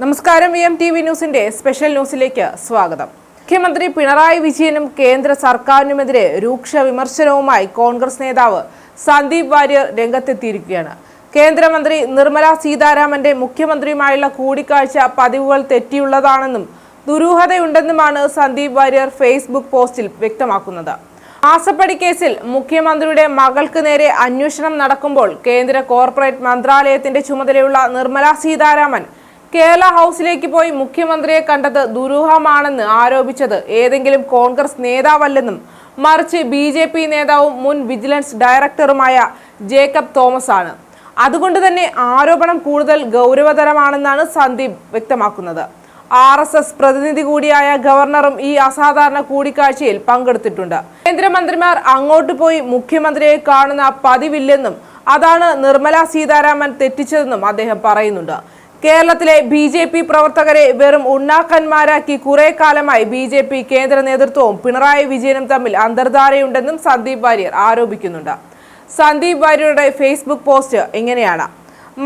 നമസ്കാരം V M T V ന്യൂസിന്റെ special ന്യൂസിലേക്ക് സ്വാഗതം. മുഖ്യമന്ത്രി പിണറായി വിജയനും കേന്ദ്ര സർക്കാരിനുമെതിരെ രൂക്ഷ വിമർശനവുമായി കോൺഗ്രസ് നേതാവ് സന്ദീപ് വാര്യർ രംഗത്തെത്തിയിരിക്കുകയാണ്. കേന്ദ്രമന്ത്രി നിർമ്മല സീതാരാമന്റെ മുഖ്യമന്ത്രിയുമായുള്ള കൂടിക്കാഴ്ച പതിവുകൾ തെറ്റിയുള്ളതാണെന്നും ദുരൂഹതയുണ്ടെന്നുമാണ് സന്ദീപ് വാര്യർ ഫേസ്ബുക്ക് പോസ്റ്റിൽ വ്യക്തമാക്കുന്നത്. മാസപ്പടി കേസിൽ മുഖ്യമന്ത്രിയുടെ മകൾക്ക് നേരെ അന്വേഷണം നടക്കുമ്പോൾ കേന്ദ്ര കോർപ്പറേറ്റ് മന്ത്രാലയത്തിന്റെ ചുമതലയുള്ള നിർമ്മല സീതാരാമൻ കേരള ഹൗസിലേക്ക് പോയി മുഖ്യമന്ത്രിയെ കണ്ടത് ദുരൂഹമാണെന്ന് ആരോപിച്ചത്. ഏതെങ്കിലും കോൺഗ്രസ് നേതാവല്ലെന്നും മറിച്ച് ബി ജെ പി നേതാവും മുൻ വിജിലൻസ് ഡയറക്ടറുമായ ജേക്കബ് തോമസ് ആണ് അതുകൊണ്ട് തന്നെ ആരോപണം കൂടുതൽ ഗൗരവതരമാണെന്നാണ് സന്ദീപ് വ്യക്തമാക്കുന്നത്. ആർ എസ് എസ് പ്രതിനിധി കൂടിയായ ഗവർണറും ഈ അസാധാരണ കൂടിക്കാഴ്ചയിൽ പങ്കെടുത്തിട്ടുണ്ട്. കേന്ദ്രമന്ത്രിമാർ അങ്ങോട്ട് പോയി മുഖ്യമന്ത്രിയെ കാണുന്ന പതിവില്ലെന്നും അതാണ് നിർമ്മല സീതാരാമൻ തെറ്റിച്ചതെന്നും അദ്ദേഹം പറയുന്നുണ്ട്. കേരളത്തിലെ ബി ജെ പി പ്രവർത്തകരെ വെറും ഉണ്ണാക്കന്മാരാക്കി കുറെ കാലമായി ബി ജെ പി കേന്ദ്ര നേതൃത്വവും പിണറായി വിജയനും തമ്മിൽ അന്തർധാരയുണ്ടെന്നും സന്ദീപ് വാര്യർ ആരോപിക്കുന്നുണ്ട്. സന്ദീപ് വാര്യരുടെ ഫേസ്ബുക്ക് പോസ്റ്റ് ഇങ്ങനെയാണ്.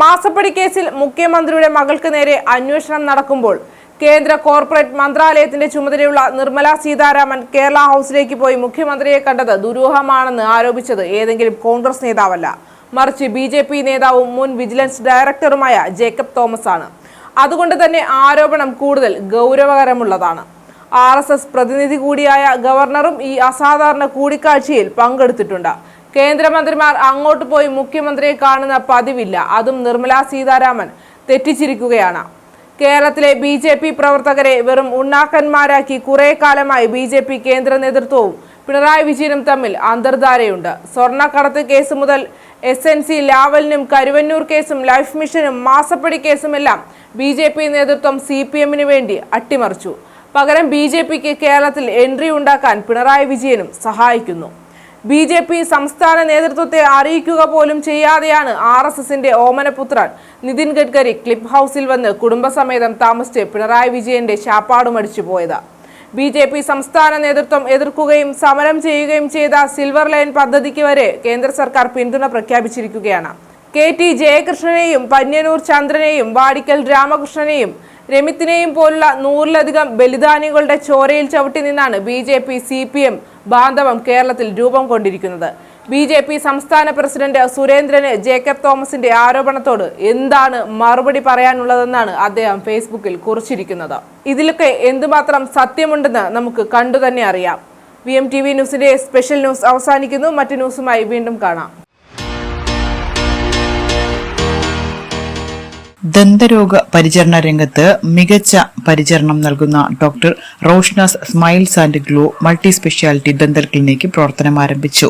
മാസപ്പടി കേസിൽ മുഖ്യമന്ത്രിയുടെ മകൾക്ക് നേരെ അന്വേഷണം നടക്കുമ്പോൾ കേന്ദ്ര കോർപ്പറേറ്റ് മന്ത്രാലയത്തിന്റെ ചുമതലയുള്ള നിർമ്മല സീതാരാമൻ കേരള ഹൗസിലേക്ക് പോയി മുഖ്യമന്ത്രിയെ കണ്ടത് ദുരൂഹമാണെന്ന് ആരോപിച്ചത് ഏതെങ്കിലും കോൺഗ്രസ് നേതാവല്ല. മറിച്ച് ബി ജെ പി നേതാവും മുൻ വിജിലൻസ് ഡയറക്ടറുമായ ജേക്കബ് തോമസ് ആണ് അതുകൊണ്ട് തന്നെ ആരോപണം കൂടുതൽ ഗൗരവകരമുള്ളതാണ്. ആർ എസ് എസ് പ്രതിനിധി കൂടിയായ ഗവർണറും ഈ അസാധാരണ കൂടിക്കാഴ്ചയിൽ പങ്കെടുത്തിട്ടുണ്ട്. കേന്ദ്രമന്ത്രിമാർ അങ്ങോട്ട് പോയി മുഖ്യമന്ത്രിയെ കാണുന്ന പതിവില്ല. അതും നിർമ്മലാ സീതാരാമൻ തെറ്റിച്ചിരിക്കുകയാണ്. കേരളത്തിലെ ബി പ്രവർത്തകരെ വെറും ഉണ്ണാക്കന്മാരാക്കി കുറെ കാലമായി ബി കേന്ദ്ര നേതൃത്വവും പിണറായി വിജയനും തമ്മിൽ അന്തർധാരയുണ്ട്. സ്വർണക്കടത്ത് കേസ് മുതൽ എസ് എൻ സി ലാവലിനും കരുവന്നൂർ കേസും ലൈഫ് മിഷനും മാസപ്പടി കേസുമെല്ലാം ബി ജെ പി നേതൃത്വം സി പി എമ്മിന് വേണ്ടി അട്ടിമറിച്ചു. പകരം ബി ജെ പിക്ക് കേരളത്തിൽ എൻട്രി ഉണ്ടാക്കാൻ പിണറായി വിജയനും സഹായിക്കുന്നു. ബി ജെ പി സംസ്ഥാന നേതൃത്വത്തെ അറിയിക്കുക പോലും ചെയ്യാതെയാണ് ആർ എസ് എസിന്റെ ഓമനപുത്രൻ നിതിൻ ഗഡ്കരി ക്ലിപ്പ് ഹൗസിൽ വന്ന് കുടുംബസമേതം താമസിച്ച് പിണറായി വിജയന്റെ ശാപ്പാടുമടിച്ചു പോയത് ബി ജെ പി സംസ്ഥാന നേതൃത്വം എതിർക്കുകയും സമരം ചെയ്യുകയും ചെയ്ത സിൽവർ ലൈൻ പദ്ധതിക്ക് വരെ കേന്ദ്ര സർക്കാർ പിന്തുണ പ്രഖ്യാപിച്ചിരിക്കുകയാണ്. കെ ടി ജയകൃഷ്ണനെയും പന്യനൂർ ചന്ദ്രനെയും വാടിക്കൽ രാമകൃഷ്ണനെയും രമിത്തിനെയും പോലുള്ള നൂറിലധികം ബലിദാനികളുടെ ചോരയിൽ ചവിട്ടി നിന്നാണ് B J P C P M ബാന്ധവം കേരളത്തിൽ രൂപം കൊണ്ടിരിക്കുന്നത്. ബി ജെ പി സംസ്ഥാന പ്രസിഡന്റ് സുരേന്ദ്രന് ജേക്കബ് തോമസിന്റെ ആരോപണത്തോട് എന്താണ് മറുപടി പറയാനുള്ളതെന്നാണ് അദ്ദേഹം ഫേസ്ബുക്കിൽ കുറിച്ചിരിക്കുന്നത്. ഇതിലൊക്കെ എന്തുമാത്രം സത്യമുണ്ടെന്ന് നമുക്ക് കണ്ടു തന്നെ അറിയാം. വി എം ടി വി ന്യൂസിന്റെ സ്പെഷ്യൽ ന്യൂസ് അവസാനിക്കുന്നു. മറ്റു ന്യൂസുമായി വീണ്ടും കാണാം. ദന്തരോഗ പരിചരണ രംഗത്ത് മികച്ച പരിചരണം നൽകുന്ന doctor Roshna's smiles and glow multi speciality dental clinic പ്രവർത്തനം ആരംഭിച്ചു.